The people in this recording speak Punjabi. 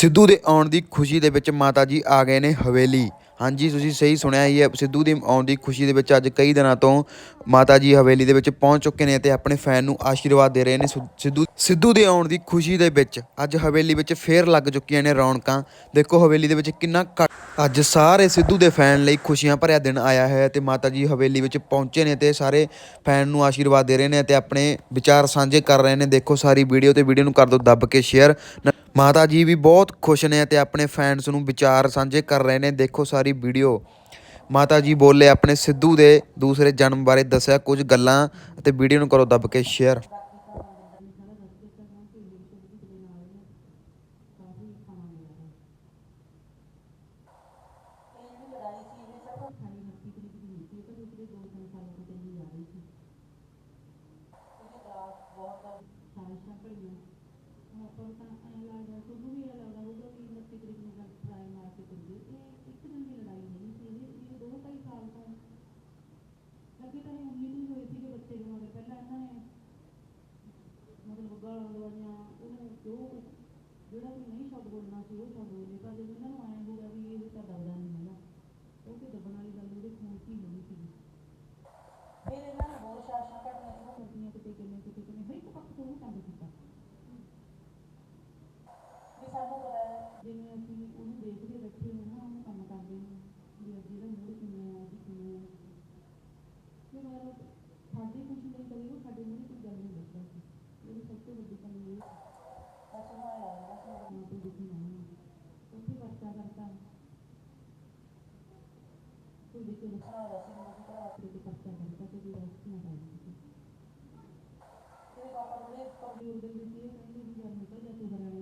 ਸਿੱਧੂ ਦੇ ਆਉਣ ਦੀ ਖੁਸ਼ੀ ਦੇ ਵਿੱਚ ਮਾਤਾ ਜੀ ਆ ਗਏ ਨੇ ਹਵੇਲੀ। ਹਾਂਜੀ, ਤੁਸੀਂ ਸਹੀ ਸੁਣਿਆ ਹੀ ਹੈ ਸਿੱਧੂ ਦੀ ਆਉਣ ਦੀ ਖੁਸ਼ੀ ਦੇ ਵਿੱਚ ਅੱਜ ਕਈ ਦਿਨਾਂ ਤੋਂ ਮਾਤਾ ਜੀ ਹਵੇਲੀ ਦੇ ਵਿੱਚ ਪਹੁੰਚ ਚੁੱਕੇ ਨੇ ਤੇ ਆਪਣੇ ਫੈਨ ਨੂੰ ਆਸ਼ੀਰਵਾਦ ਦੇ ਰਹੇ ਨੇ ਸਿ- ਸਿੱਧੂ ਸਿੱਧੂ ਦੇ ਆਉਣ ਦੀ ਖੁਸ਼ੀ ਦੇ ਵਿੱਚ ਅੱਜ ਹਵੇਲੀ ਵਿੱਚ ਫੇਰ ਲੱਗ ਚੁੱਕੀਆਂ ਨੇ ਰੌਣਕਾਂ। ਦੇਖੋ ਹਵੇਲੀ ਦੇ ਵਿੱਚ ਕਿੰਨਾ ਘੱਟ ਅੱਜ ਸਾਰੇ ਸਿੱਧੂ ਦੇ ਫੈਨ ਲਈ ਖੁਸ਼ੀਆਂ ਭਰਿਆ ਦਿਨ ਆਇਆ ਹੈ ਤੇ ਮਾਤਾ ਜੀ ਹਵੇਲੀ ਵਿੱਚ ਪਹੁੰਚੇ ਨੇ ਤੇ ਸਾਰੇ ਫੈਨ ਨੂੰ ਆਸ਼ੀਰਵਾਦ ਦੇ ਰਹੇ ਨੇ ਤੇ ਆਪਣੇ ਵਿਚਾਰ ਸਾਂਝੇ ਕਰ ਰਹੇ ਨੇ। ਦੇਖੋ ਸਾਰੀ ਵੀਡੀਓ ਤੇ ਵੀਡੀਓ ਨੂੰ ਕਰ ਦਿਓ, ਦੱਬ ਕੇ ਸ਼ੇਅਰ ਮਾਤਾ ਜੀ ਵੀ ਬਹੁਤ ਖੁਸ਼ ਨੇ ਅਤੇ ਆਪਣੇ ਫੈਨਸ ਨੂੰ ਵਿਚਾਰ ਸਾਂਝੇ ਕਰ ਰਹੇ ਨੇ। ਦੇਖੋ ਸਾਰੀ ਵੀਡੀਓ ਮਾਤਾ ਜੀ ਬੋਲੇ ਆਪਣੇ ਸਿੱਧੂ ਦੇ ਦੂਸਰੇ ਜਨਮ ਬਾਰੇ ਦੱਸਿਆ ਕੁਝ ਗੱਲਾਂ ਅਤੇ ਵੀਡੀਓ ਨੂੰ ਕਰੋ ਦੱਬ ਕੇ ਸ਼ੇਅਰ ਲੱਗੇ ਤਾਂ ਨਹੀਂ ਨਹੀਂ ਹੋਏ ਸੀਗੇ ਬੱਚੇ ਦੇ ਮਗਰ ਪਹਿਲਾਂ ਇਹਨਾਂ ਨੇ ਮਤਲਬ ਗਾਲਾਂ ਦਵਾਈਆਂ ਉਹਨੂੰ ਜੋ ਜਿਹੜਾ ਵੀ ਨਹੀਂ ਸ਼ਬਦ ਬੋਲਣਾ ਸੀ ਉਹ ਸ਼ਬਦ ਬੋਲੇ ਪਰ ਜਦੋਂ ਇਹਨਾਂ ਨੂੰ ਆਇਆ ਹੋਊਗਾ ਵੀ ਇਹ ਤਾਂ ਦਬਦਾ ਨਹੀਂ ਹੈਗਾ ਉਹ ਤੇ ਦੱਬਣ ਵਾਲੀ ਗੱਲ ਉਹਦੇ ਖੂਨ 'ਚ ਹੀ ਨਹੀਂ ਸੀ ਫਿਰ ਇਹਨਾਂ ਨੇ ਹੋਰ ਸ਼ਾਸਨ ਘਟਨਾ ਸ਼ੁਰੂ ਕਰਦੀਆਂ ਕਿਤੇ ਕਿੰਨੇ ਕਿਤੇ ਕਿੰਨੇ ਹਰ ਇੱਕ ਪੱਖ ਤੋਂ ਉਹ ਕੰਮ ਕੀਤਾ ਪਤਾ ਹੈ ਜਿਵੇਂ ਅਸੀਂ ਉਹਨੂੰ ਦੇਖਦੇ ਹਾਂ ਨਾ ਉਹਨੂੰ ਕੰਮ ਕਰਦੇ ਹਾਂ ਵੀ ਅੱਜ ਇਹਦਾ ਮੂਡ ਕਿਵੇਂ ਆ ਅੱਜ ਕਿਵੇਂ ਆ। ਫਿਰ ਮਤਲਬ ਸਾਡੀ ਖੁਸ਼ੀ ਲਈ ਕਦੇ ਉਹ ਸਾਡੇ ਮੂਹਰੇ ਕੋਈ ਗੱਲ ਨਹੀਂ ਦੱਸਦਾ। ਸੀ ਇਹ ਸਭ ਤੋਂ ਵੱਡੀ ਕਮੀ ਇਹ ਬਸ ਉਹ ਆਇਆ ਬਸ ਮਾਂ ਤੋਂ ਦੁਖੀ ਨਾ ਹੋਣਾ। ਉੱਥੇ ਵਰਤਾ ਕਰਤਾ। ਕੋਈ ਦੇਖੋ ਦੱਸਣਾ ਹੋਇਆ ਸੀ ਮੇਰੇ ਕੋਲ ਆਪਣੇ ਤੇ ਪਰਚਾ ਕਰਤਾ ਤੇ ਵੀ ਰੈਸਟ ਨਾ ਪਾਈ ਸੀ ਤੇ ਪਾਪਾ ਨੇ ਕਬੂਲ ਦੇ ਦਿੱਤੀ ਇਹ ਕਹਿੰਦੇ ਵੀ ਯਾਰ ਨਿਕਲ ਜਾ ਤੂੰ ਹਰਿਆਣੇ